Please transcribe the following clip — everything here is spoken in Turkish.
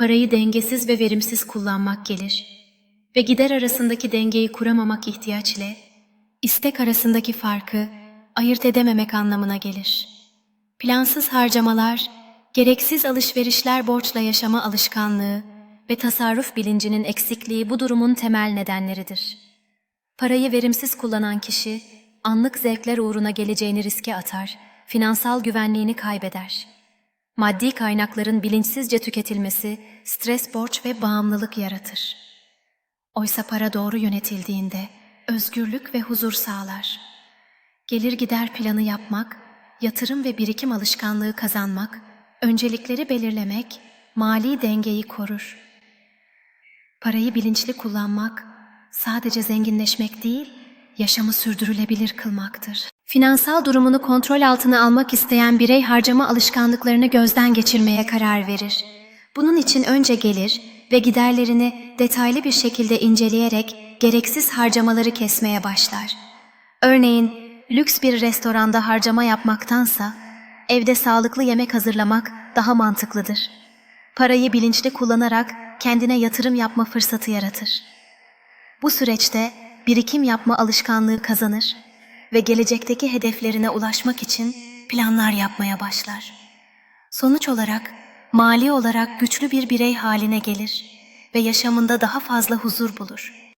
Parayı dengesiz ve verimsiz kullanmak gelir. Ve gider arasındaki dengeyi kuramamak ihtiyaç ile istek arasındaki farkı ayırt edememek anlamına gelir. Plansız harcamalar, gereksiz alışverişler borçla yaşama alışkanlığı ve tasarruf bilincinin eksikliği bu durumun temel nedenleridir. Parayı verimsiz kullanan kişi, anlık zevkler uğruna geleceğini riske atar, finansal güvenliğini kaybeder. Maddi kaynakların bilinçsizce tüketilmesi, stres, borç ve bağımlılık yaratır. Oysa para doğru yönetildiğinde özgürlük ve huzur sağlar. Gelir gider planı yapmak, yatırım ve birikim alışkanlığı kazanmak, öncelikleri belirlemek, mali dengeyi korur. Parayı bilinçli kullanmak, sadece zenginleşmek değil, yaşamı sürdürülebilir kılmaktır. Finansal durumunu kontrol altına almak isteyen birey harcama alışkanlıklarını gözden geçirmeye karar verir. Bunun için önce gelir ve giderlerini detaylı bir şekilde inceleyerek gereksiz harcamaları kesmeye başlar. Örneğin lüks bir restoranda harcama yapmaktansa evde sağlıklı yemek hazırlamak daha mantıklıdır. Parayı bilinçli kullanarak kendine yatırım yapma fırsatı yaratır. Bu süreçte birikim yapma alışkanlığı kazanır ve gelecekteki hedeflerine ulaşmak için planlar yapmaya başlar. Sonuç olarak mali olarak güçlü bir birey haline gelir ve yaşamında daha fazla huzur bulur.